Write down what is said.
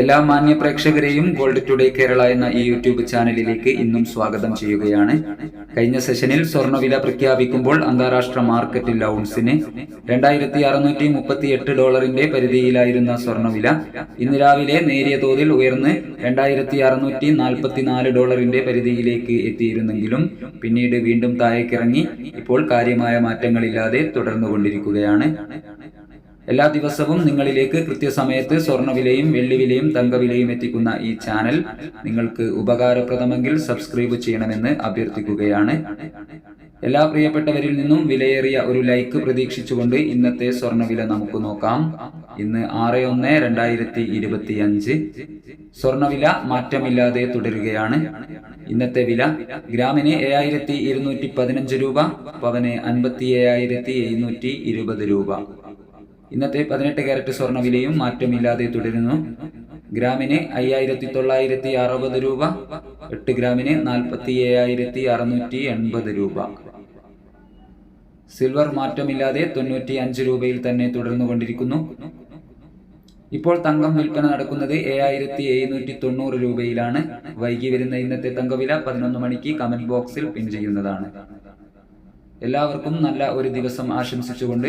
എല്ലാ മാന്യ പ്രേക്ഷകരെയും gold today Kerala എന്ന ഈ യൂട്യൂബ് ചാനലിലേക്ക് ഇന്നും സ്വാഗതം ചെയ്യുകയാണ്. കഴിഞ്ഞ സെഷനിൽ സ്വർണവില പ്രഖ്യാപിക്കുമ്പോൾ അന്താരാഷ്ട്ര മാർക്കറ്റിൽ ഔൺസിന് രണ്ടായിരത്തി അറുന്നൂറ്റി മുപ്പത്തി എട്ട് ഡോളറിന്റെ പരിധിയിലായിരുന്ന സ്വർണവില ഇന്ന് രാവിലെ നേരിയ തോതിൽ ഉയർന്ന് രണ്ടായിരത്തി അറുന്നൂറ്റി നാൽപ്പത്തിനാല് ഡോളറിന്റെ പരിധിയിലേക്ക് എത്തിയിരുന്നെങ്കിലും പിന്നീട് വീണ്ടും താഴേക്കിറങ്ങി ഇപ്പോൾ കാര്യമായ മാറ്റങ്ങളില്ലാതെ തുടർന്നുകൊണ്ടിരിക്കുകയാണ്. എല്ലാ ദിവസവും നിങ്ങളിലേക്ക് കൃത്യസമയത്ത് സ്വർണവിലയും വെള്ളിവിലയും തങ്കവിലയും എത്തിക്കുന്ന ഈ ചാനൽ നിങ്ങൾക്ക് ഉപകാരപ്രദമെങ്കിൽ സബ്സ്ക്രൈബ് ചെയ്യണമെന്ന് അഭ്യർത്ഥിക്കുകയാണ്. എല്ലാ പ്രിയപ്പെട്ടവരിൽ നിന്നും വിലയേറിയ ഒരു ലൈക്ക് പ്രതീക്ഷിച്ചുകൊണ്ട് ഇന്നത്തെ സ്വർണവില നമുക്ക് നോക്കാം. ഇന്ന് ആറ് ഒന്ന് രണ്ടായിരത്തി ഇരുപത്തി അഞ്ച് സ്വർണവില മാറ്റമില്ലാതെ തുടരുകയാണ്. ഇന്നത്തെ വില ഗ്രാമിന് ഏഴായിരത്തി ഇരുന്നൂറ്റി പതിനഞ്ച് രൂപ പവന് അൻപത്തി ഏഴായിരത്തി എഴുന്നൂറ്റി ഇരുപത് രൂപ. ഇന്നത്തെ പതിനെട്ട് ക്യാരറ്റ് സ്വർണ വിലയും മാറ്റമില്ലാതെ തുടരുന്നു. ഗ്രാമിന് അയ്യായിരത്തി തൊള്ളായിരത്തി അറുപത് രൂപ എട്ട് ഗ്രാമിന് നാൽപ്പത്തി ഏഴായിരത്തി അറുന്നൂറ്റി എൺപത് രൂപ. സിൽവർ മാറ്റമില്ലാതെ തൊണ്ണൂറ്റി അഞ്ച് രൂപയിൽ തന്നെ തുടർന്നു കൊണ്ടിരിക്കുന്നു ഇപ്പോൾ തങ്കം വിൽപ്പന നടക്കുന്നത് ഏഴായിരത്തി എഴുന്നൂറ്റി തൊണ്ണൂറ് രൂപയിലാണ്. വൈകി വരുന്ന ഇന്നത്തെ തങ്കവില പതിനൊന്ന് മണിക്ക് കമന്റ് ബോക്സിൽ പിൻ ചെയ്യുന്നതാണ്. എല്ലാവർക്കും നല്ല ഒരു ദിവസം ആശംസിച്ചുകൊണ്ട്